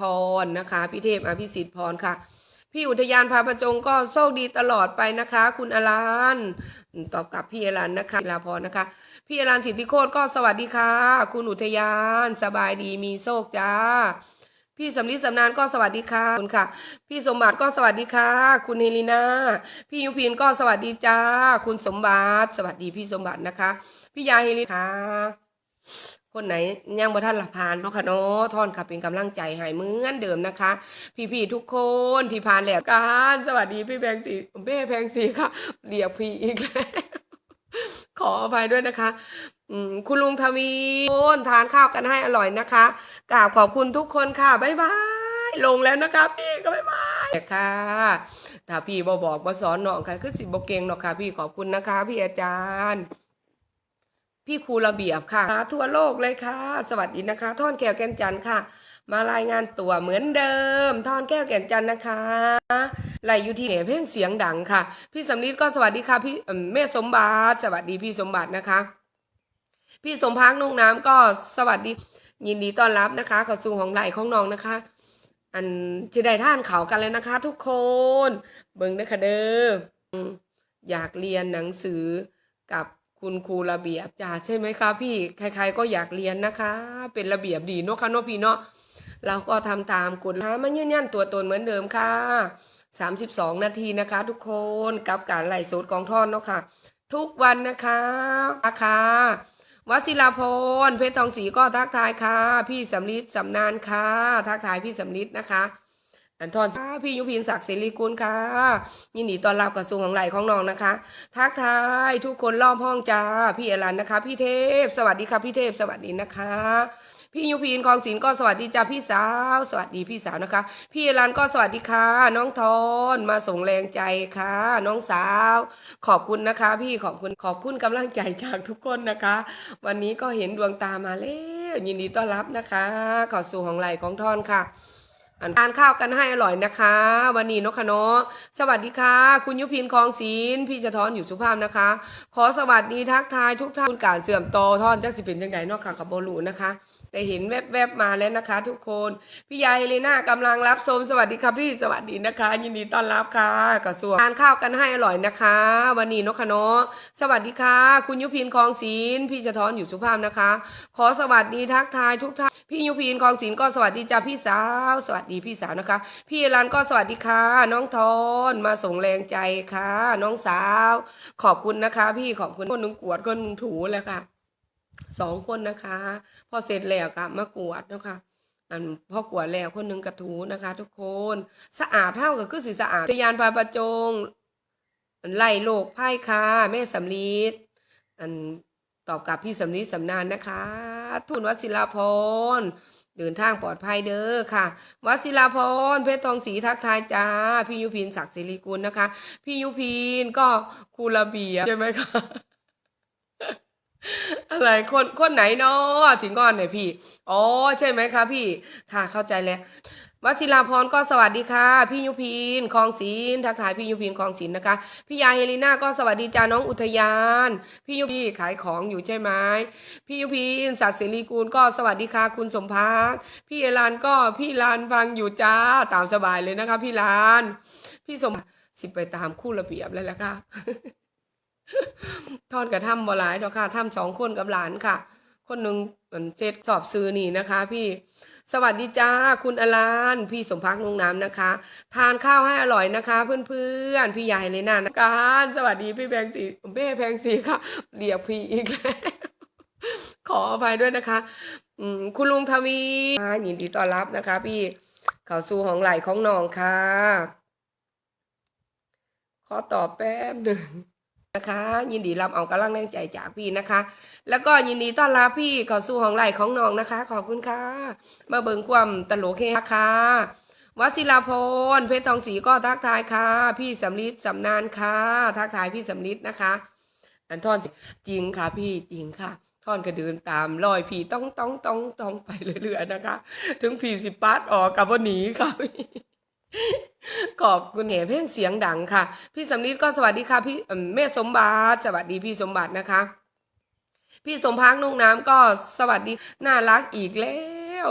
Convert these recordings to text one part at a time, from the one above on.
พรนะคะ พี่เทพอภิสิทธิ์พรค่ะ พี่อุทยานพาประจงก็โชคดีตลอดไปนะคะ คุณอลันตอบกลับพี่อลันนะคะลาพรนะคะ พี่อลันสิทธิโคตรก็สวัสดีค่ะ คุณอุทยานสบายดีมีโชคจ้าพี่สำลิดสำนานก็สวัสดีค่ะคุณค่ะ พี่สมบัติก็สวัสดีค่ะ คุณเฮลินาพี่ยุพินก็สวัสดีจ้า คุณสมบัติ สวัสดีพี่สมบัตินะคะ พี่ยาเฮลิค่ะ คนไหนยังบ่ทันลับผ่านเนาะค่ะเนาะท่อนค่ะเป็นกำลังใจให้เหมือนเดิมนะคะ พี่ๆทุกคนที่ผ่านแล้วการสวัสดีพี่แพงสีเบ้แพงสีค่ะเรียกพี่อีกแล้วขออภัยด้วยนะคะคุณลุงทวีโอนทานข้าวกันให้อร่อยนะคะกราบขอบคุณทุกคนค่ะบ๊ายบายลงแล้วนะคะพี่ก็บ๊ายบายค่ะถ้าพี่บอบอกบอสอนน้องค่ะคือสิบเก่งเนาะค่ะ พี่ขอบคุณนะคะ พี่อาจารย์ พี่ครูระเบียบค่ะ ทั่วโลกเลยค่ะ สวัสดีนะคะ ท่อนแก้วแก่นจันค่ะ มารายงานตัวเหมือนเดิม ท่อนแก้วแก่นจันนะคะไล่อยู่ที่เหเพ่งเสียงดังค่ะ พี่สำลิดก็สวัสดีค่ะ พี่แม่สมบัติ สวัสดีพี่สมบัตินะคะ พี่สมพักนุ่งน้ำก็สวัสดี ยินดีต้อนรับนะคะเข้าสู่ของไหลของน้องนะคะ อันจะได้ท่านเขากันเลยนะคะ ทุกคน เบิ่งเด้อค่ะเด้ออืมอยากเรียนหนังสือกับ คุณครูระเบียบจ้าใช่ไหมคะพี่ใครๆก็อยากเรียนนะคะ เป็นระเบียบดีเนาะค่ะเนาะพี่เนาะเราก็ทำตามกฎหามายืนยันตัวตนเหมือนเดิมค่ะ 32 นาทีนะคะ ทุกคนกับการไล่สดกองท่อนเนาะค่ะ ทุกวันนะคะอาคาวศิลาพรเพชรทองศรีก็ทักทายค่ะ พี่สำลิดสำนานค่ะ ทักทายพี่สำลิดนะคะ อันทอนค่ะพี่ยุพินศักดิ์เสรีกุลค่ะ ยินดีต้อนรับกระทรวงของไหลของน้องนะคะ ทักทายทุกคนรอบห้องจ้า พี่อรันนะคะ พี่เทพ สวัสดีค่ะพี่เทพ สวัสดีนะคะ พี่ยุพินคองศิลก็สวัสดีจ้าพี่สาว สวัสดีพี่สาวนะคะ พี่อรันก็สวัสดีค่ะ น้องทอนมาส่งแรงใจค่ะ น้องสาว ขอบคุณนะคะ พี่ขอบคุณขอบคุณกำลังใจจากทุกคนนะคะ วันนี้ก็เห็นดวงตามาแล้วยินดีต้อนรับนะคะขอสู่ของไหลของทอนค่ะ ทานข้าวกันให้อร่อยนะคะ วันนี้นกขนาะสวัสดีค่ะ คุณยุพินคลองศีลพี่จะทอนอยู่สุภาพนะคะ ขอสวัสดีทักทายทุกท่านคุณการเสื่อมโตท่อนจักสิเป็นยังไงนอกค่ะกับโบลูนะคะ แต่เห็นแวบๆมาแล้วนะคะ ทุกคน พี่ยายเฮเลนากำลังรับชมสวัสดีค่ะพี่สวัสดีนะคะ ยินดีต้อนรับค่ะกระทรวงทานข้าวกันให้อร่อยนะคะ วันนี้นกขนะสวัสดีค่ะ คุณยุพินคลองศิลพี่จะทอนอยู่สุภาพนะคะ ขอสวัสดีทักทายทุกท่านพี่ยุพินคลองศิลก็สวัสดีจ้าพี่สาว สวัสดีพี่สาวนะคะ พี่รันก็สวัสดีค่ะ น้องทอนมาส่งแรงใจค่ะ น้องสาว ขอบคุณนะคะ พี่ขอบคุณคนหนึ่งกวดคนหนึ่งถูแล้วค่ะ สองคนนะคะ พอเสร็จแล้วก็มากวดนะคะอันพอกวดแล้วคนหนึ่งกระถูนะคะ ทุกคนสะอาดเท่ากับคือสีสะอาดทยานพาประจงไล่โลกไพ่ค่ะแม่สำลีดอันตอบกับพี่สำลีดสำนานนะคะ ทุนวัชิราพรเดินทางปลอดภัยเด้อค่ะ วัชิราพรเพชรทองศรีทักทายจ้า พี่ยุพินศักดิ์ศิริกุลนะคะ พี่ยุพินก็คูระเบียใช่ไหมคะ อะไรคนคนไหนเนาะถึงก่อนหน่อยพี่ อ๋อใช่ไหมคะพี่ ค่ะเข้าใจแล้ววชิราพรก็สวัสดีค่ะ พี่ยุพินคลองศิลป์ทักทายพี่ยุพินคลองศิลป์นะคะ พี่ยาเฮลิน่าก็สวัสดีจ้าน้องอุทยาน พี่ยุพีขายของอยู่ใช่ไหมพี่ยุพินศักดิ์ศิริกูลก็สวัสดีค่ะคุณสมพักพี่เอลานก็พี่ลานฟังอยู่จ้าตามสบายเลยนะคะ พี่ลาน พี่สมสิไปตามคู่ระเบียบแล้วล่ะค่ะ ทอดกระทำบ่หลายดอกค่ะทำสองคนกับหลานค่ะ คนหนึ่งเหมือนเจ็ดสอบซื้อนี่นะคะ พี่สวัสดีจ้าคุณอลานพี่สมพักนุ่งน้ำนะคะ ทานข้าวให้อร่อยนะคะ เพื่อนๆ พี่ใหญ่เลยนะนะการสวัสดีพี่แพงสีเบ้แพงสีค่ะเรียกพี่อีกแล้วขออภัยด้วยนะคะอืคุณลุงทวียินดีต้อนรับนะคะ พี่เข้าสู่ของไหลของน้องค่ะ ขอตอบแป๊บหนึ่ง นะคะ ยินดีรับเอากำลังแรงใจจากพี่นะคะ แล้วก็ยินดีต้อนรับพี่ข้าสู่ของไหลของน้องนะคะ ขอบคุณค่ะ มาเบิงความตลกเฮฮาค่ะวชิราพรเพชรทองศรีก็ทักทายค่ะ พี่สำลิดสำนานค่ะ ทักทายพี่สำลิดนะคะ อันท่อนจริงค่ะพี่จริงค่ะท่อนก็เดินตามรอยพี่ต้องต้องต้องต้องไปเรื่อยๆนะคะ ถึงพี่สิปัดออกกับวันหนีค่ะพี่ ขอบคุณแห่เพ่งเสียงดังค่ะ พี่สำลิดก็สวัสดีค่ะ พี่เมแม่สมบัติสวัสดีพี่สมบัตินะคะ พี่สมพักนุ่งน้ำก็สวัสดีน่ารักอีกแล้ว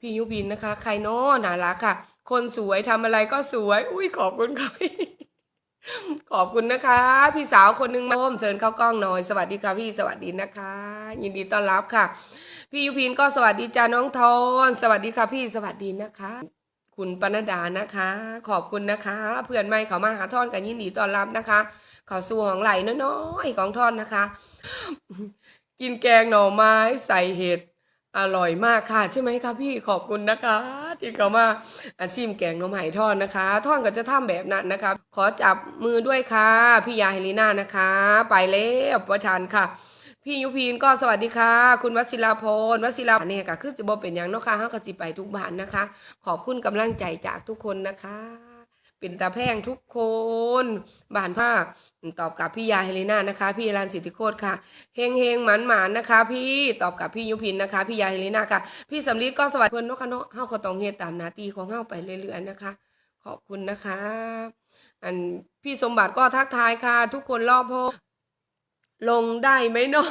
พี่ยุพินนะคะ ใครเนาะน่ารักค่ะ คนสวยทำอะไรก็สวย อุ้ยขอบคุณค่ะขอบคุณนะคะ พี่สาวคนหนึ่งมาโอมเชิญเข้ากล้องหน่อย สวัสดีค่ะพี่สวัสดีนะคะ ยินดีต้อนรับค่ะ พี่ยุพินก็สวัสดีจ้าน้องทอนสวัสดีค่ะพี่สวัสดีนะคะ คุณปนดานะคะ ขอบคุณนะคะ เพื่อนไม่เขามาหาท่อนกันยินดีต้อนรับนะคะ เขาสู่ของไหลน้อยๆของท่อนนะคะ กินแกงหน่อไม้ใส่เห็ดอร่อยมากค่ะ ใช่ไหมคะพี่ขอบคุณนะคะที่เขามาอาชีพแกงหน่อไม้ทอดนะคะทอนก็จะทำแบบนั้นนะคะ ขอจับมือด้วยค่ะ พี่ยาเฮลิน่านะคะ ไปแล้วประทานค่ะ พี่ยุพินก็สวัสดีค่ะ คุณวัชิราพรวชิราเนี่ยก็คือสิบเป็นอย่างเนาะค่ะเฮาก็สิไปทุกบ้านนะคะ ขอบคุณกำลังใจจากทุกคนนะคะเป็นตาแพงทุกคนบ้านภาคตอบกับพี่ยาเฮเลนานะคะ พี่รันสิทธิโคตรค่ะเฮงเฮงหมันหมันนะคะ พี่ตอบกับพี่ยุพินนะคะ พี่ยาเฮเลนาค่ะ พี่สำลีก็สวัสดีเพื่อนนาะค่ะเนาะเฮาก็ต้องเฮตามหนาที่ของเฮาไปเรื่อยๆนะคะ ขอบคุณนะคะ อันพี่สมบัติก็ทักทายค่ะ ทุกคนรอบพ ลงได้ไหมเนาะ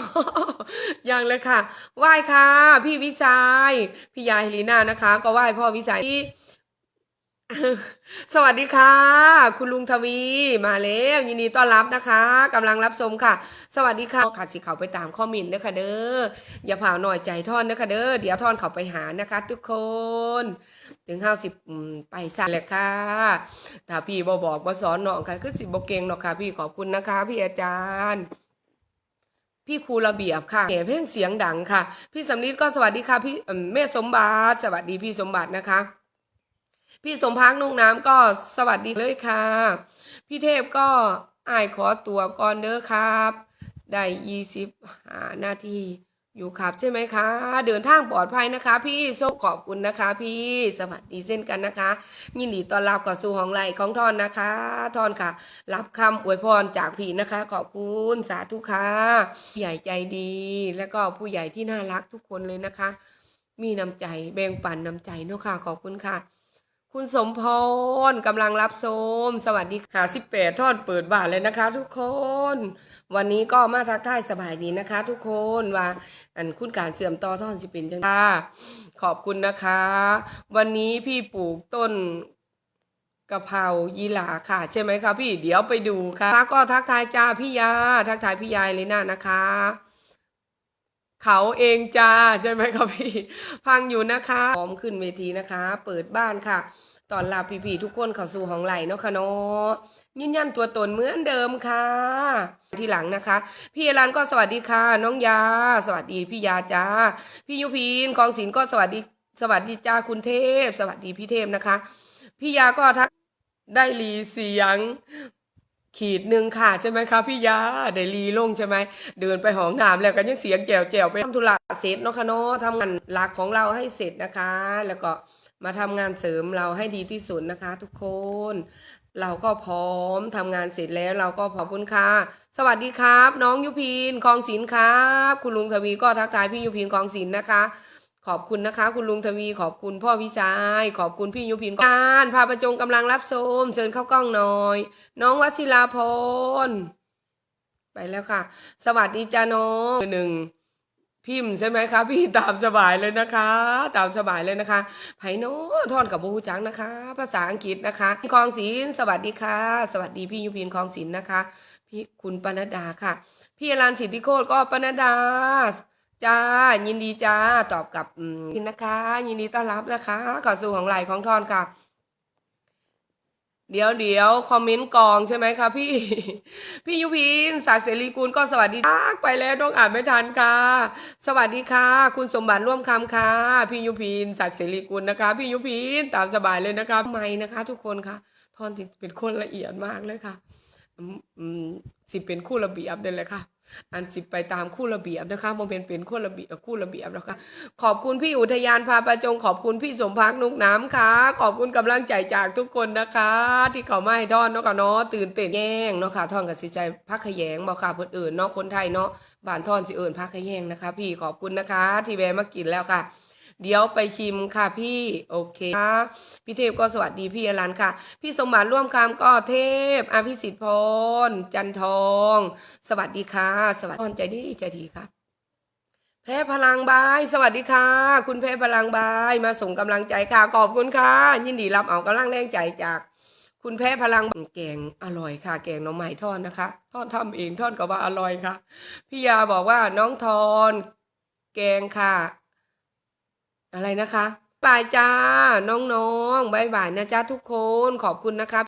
ยังเลยค่ะไหว้ค่ะ พี่วิชัยพี่ยาเฮลีน่านะคะ ก็ไหว้พ่อวิชัยที่สวัสดีค่ะ คุณลุงทวีมาแล้วยินดีต้อนรับนะคะกำลังรับชมค่ะ สวัสดีค่ะค่ะสิเขาไปตามข้อมินเด้อค่ะเด้ออย่าเผาหน่อยใจท่อนเด้อค่ะเด้อเดี๋ยวท่อนเขาไปหานะคะ ทุกคน ถึงห้าสิบไปสั่นเลยค่ะถ้าพี่บอบอกบอสอนน้องค่ะคือสิบโบเก่งเนาะค่ะ พี่ขอบคุณนะคะ พี่อาจารย์ พี่ครูระเบียบค่ะแก่เพ่งเสียงดังค่ะ พี่สำนิดก็สวัสดีค่ะ พี่เมแม่สมบัติสวัสดีพี่สมบัตินะคะ พี่สมพักนุ่งน้ำก็สวัสดีเลยค่ะ พี่เทพก็อายขอตัวก่อนเด้อครับ ได้ยี่สิบนาที อยู่ครับใช่ไหมคะ เดินทางปลอดภัยนะคะ พี่โชคขอบคุณนะคะ พี่สวัสดีเช่นกันนะคะ ยินดีต้อนรับกับสู่ของไหลของทอนนะคะทอนค่ะ รับคำอวยพรจากพี่นะคะ ขอบคุณสาธุค่ะผู้ใหญ่ใจดี แล้วก็ผู้ใหญ่ที่น่ารักทุกคนเลยนะคะ มีน้ำใจแบ่งปันน้ำใจเนาะค่ะขอบคุณค่ะ คุณสมพรกำลังรับชมสวัสดีค่ะสิบแปดทอดเปิดบ้านเลยนะคะ ทุกคน วันนี้ก็มาทักทายสบายดีนะคะ ทุกคนว่าอันคุณการเสื่อมต่อท่อนสิเป็นจังค่ะขอบคุณนะคะ วันนี้พี่ปลูกต้นกะเพรายีหลาค่ะ ใช่ไหมคะพี่เดี๋ยวไปดูค่ะก็ทักทายจ้าพี่ยา ทักทายพี่ยายเลยนะนะคะ เขาเองจ้าใช่ไหมครับพี่ฟังอยู่นะคะพร้อมขึ้นเวทีนะคะ เปิดบ้านค่ะตอนรับพี่ๆทุกคนเข้าสู่ห้องไหลเนาะค่ะเนาะยืนยันตัวตนเหมือนเดิมค่ะ ทีหลังนะคะ พี่อรันก็สวัสดีค่ะ น้องยา สวัสดีพี่ยาจ้า พี่ยุพินกองศิลป์ก็สวัสดีสวัสดีจ้าคุณเทพ สวัสดีพี่เทพนะคะ พี่ยาก็ทักได้รีเสียง ขีดหนึ่งค่ะใช่ไหมคะพี่ยาได้รีลงใช่ไหมเดินไปห้องน้ำแล้วก็ยังเสียงแจวแจวไปทำธุระเสร็จเนาะคะเนาะทำงานหลักของเราให้เสร็จนะคะ แล้วก็มาทำงานเสริมเราให้ดีที่สุดนะคะ ทุกคน เราก็พร้อมทำงานเสร็จแล้วเราก็ขอบคุณค่ะ สวัสดีครับ น้องยุพินคลองศิลป์ครับ คุณลุงทวีก็ทักทายพี่ยุพินคลองศิลป์นะคะ ขอบคุณนะคะ คุณลุงทวีขอบคุณพ่อวิชัยขอบคุณพี่ยุพินการพาประจงกำลังรับชมเชิญเข้ากล้องหน่อย น้องวชิราพรไปแล้วค่ะ สวัสดีจ้าน้องหนึ่งพิมพ์ใช่ไหมคะพี่ตามสบายเลยนะคะ ตามสบายเลยนะคะไผ่โน้ทอนกับบูจังนะคะ ภาษาอังกฤษนะคะคลองศิลสวัสดีค่ะ สวัสดีพี่ยุพินคลองศิลนะคะ พี่คุณปนดาค่ะ พี่อรันสิทธิโคตรก็ปนดา จ้า ยินดีจ้า ตอบกับอืมนะคะ ยินดีต้อนรับนะคะขอสู่ของไหลของทอนค่ะ เดี๋ยวเดี๋ยวคอมเมนต์กองใช่ไหมคะพี่ พี่ยุพินศักดิ์เสรีกุลก็สวัสดีทักไปแล้วต้องอ่านไม่ทันค่ะ สวัสดีค่ะ คุณสมบัติร่วมคำค่ะ พี่ยุพินศักดิ์เสรีกุลนะคะ พี่ยุพินตามสบายเลยนะคะไม่นะคะ ทุกคนค่ะทอนติดเป็นคนละเอียดมากเลยค่ะ สิเป็นคู่ระเบียบเดินเลยค่ะ อันสิไปตามคู่ระเบียบนะคะโมเป็นเป็นคู่ระเบียบคู่ระเบียบแล้วค่ะขอบคุณพี่อุทยานพาประจง ขอบคุณพี่สมพักนุกน้ำค่ะ ขอบคุณกำลังใจจากทุกคนนะคะ ที่เขามาให้ทอนเนาะค่ะเนาะตื่นเต้นแย่งเนาะค่ะทอนกับสิใจพักขยงบอกค่ะเพื่นอื่นเนาะคนไทยเนาะบ้านทอนสิเอิญพักขยงนะคะ พี่ขอบคุณนะคะ ที่แวะมากินแล้วค่ะ เดี๋ยวไปชิมค่ะพี่โอเคค่ะพี่เทพก็สวัสดีพี่อรันค่ะ พี่สมบัติร่วมคำก็เทพอภิสิทธิ์พรจันทอง สวัสดีค่ะ สวัสดีใจดีใจดีค่ะแพ้พลังบาย สวัสดีค่ะ คุณแพ้พลังบายมาส่งกำลังใจค่ะขอบคุณค่ะ ยินดีรับเอากำลังแรงใจจาก คุณแพ้พลังแกงอร่อยค่ะ แกงน้องใหม่ทอดนะคะทอดทำเองทอดก็ว่าอร่อยค่ะพี่ยาบอกว่าน้องทอน แกงค่ะ อะไรนะคะบายจ้า น้องๆบายบายนะจ้าทุกคนขอบคุณนะครับ